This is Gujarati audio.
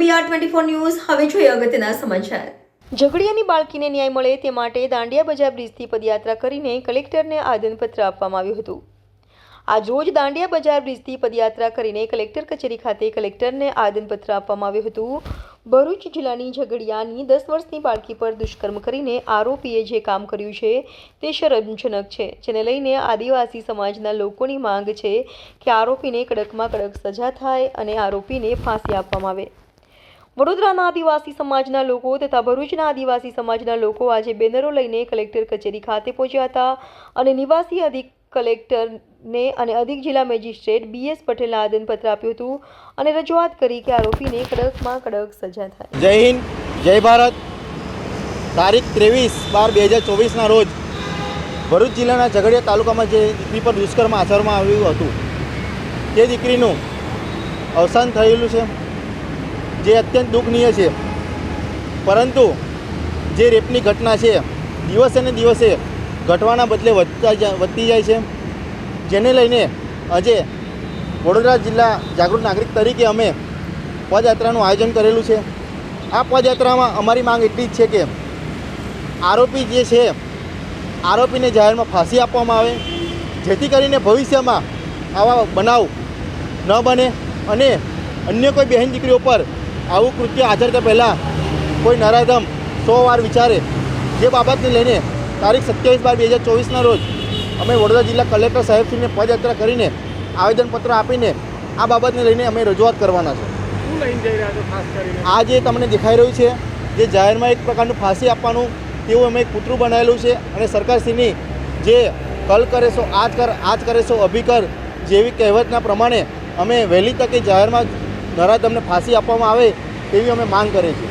બીઆર ટ્વેન્ટી ફોર ન્યૂઝ હવે જોઈએ અગત્યના સમાચાર. ઝઘડિયાની બાળકીને ન્યાય મળે તે માટે દાંડિયા બજાર બ્રિજથી પદયાત્રા કરીને કલેક્ટરને આવેદનપત્ર આપવામાં આવ્યું હતું. આજ રોજ દાંડિયા બજાર બ્રિજથી પદયાત્રા કરીને કલેક્ટર કચેરી ખાતે કલેક્ટરને આવેદનપત્ર આપવામાં આવ્યું હતું. ભરૂચ જિલ્લાની ઝઘડિયાની દસ વર્ષની બાળકી પર દુષ્કર્મ કરીને આરોપીએ જે કામ કર્યું છે તે શરમજનક છે, જેને લઈને આદિવાસી સમાજના લોકોની માંગ છે કે આરોપીને કડકમાં કડક સજા થાય અને આરોપીને ફાંસી આપવામાં આવે. વડોદરાના આદિવાસી સમાજના લોકો તથા ભરૂચના આદિવાસી સમાજના લોકો આજે બેનરો લઈને કલેક્ટર કચેરી ખાતે પહોંચ્યા હતા અને નિવાસી અધિક કલેક્ટરને અને અધિક જિલ્લા મેજિસ્ટ્રેટ બીએસ પટેલને આવેદનપત્ર આપ્યું હતું અને રજૂઆત કરી કે આરોપીને કડકમાં કડક સજા થાય. જય હિન્દ, જય ભારત. તારીખ ત્રેવીસ બાર બે હજાર ચોવીસના રોજ ભરૂચ જિલ્લાના ઝઘડિયા તાલુકામાં જે દીકરી પર દુષ્કર્મ આચરવામાં આવ્યું હતું, તે દીકરીનું અવસાન થયેલું છે, જે અત્યંત દુઃખનીય છે. પરંતુ જે રેપની ઘટના છે, દિવસે ને દિવસે ઘટવાના બદલે વધતા વધતી જાય છે. જેને લઈને આજે વડોદરા જિલ્લા જાગૃત નાગરિક તરીકે અમે પદયાત્રાનું આયોજન કરેલું છે. આ પદયાત્રામાં અમારી માંગ એટલી જ છે કે આરોપી જે છે, આરોપીને જાહેરમાં ફાંસી આપવામાં આવે, જેથી કરીને ભવિષ્યમાં આવા બનાવ ન બને અને અન્ય કોઈ બહેન દીકરીઓ પર આવું કૃત્ય આચરતા પહેલાં કોઈ નરાધમ સો વાર વિચારે, જે બાબતને લઈને તારીખ સત્યાવીસ બાર બે હજાર ચોવીસના રોજ અમે વડોદરા જિલ્લા કલેક્ટર સાહેબશ્રીને પદયાત્રા કરીને આવેદનપત્ર આપીને આ બાબતને લઈને અમે રજૂઆત કરવાના છે. આ જે તમને દેખાઈ રહ્યું છે જે જાહેરમાં એક પ્રકારનું ફાંસી આપવાનું તેવું અમે એક કૂતરું બનાવેલું છે અને સરકારશ્રીની જે કલ કરે છો આજ કર આજ કરે છો અભી કર જેવી કહેવતના પ્રમાણે અમે વહેલી તકે જાહેરમાં નરાધમને ફાંસી આપવામાં આવે તેવી અમે માંગ કરીએ છીએ.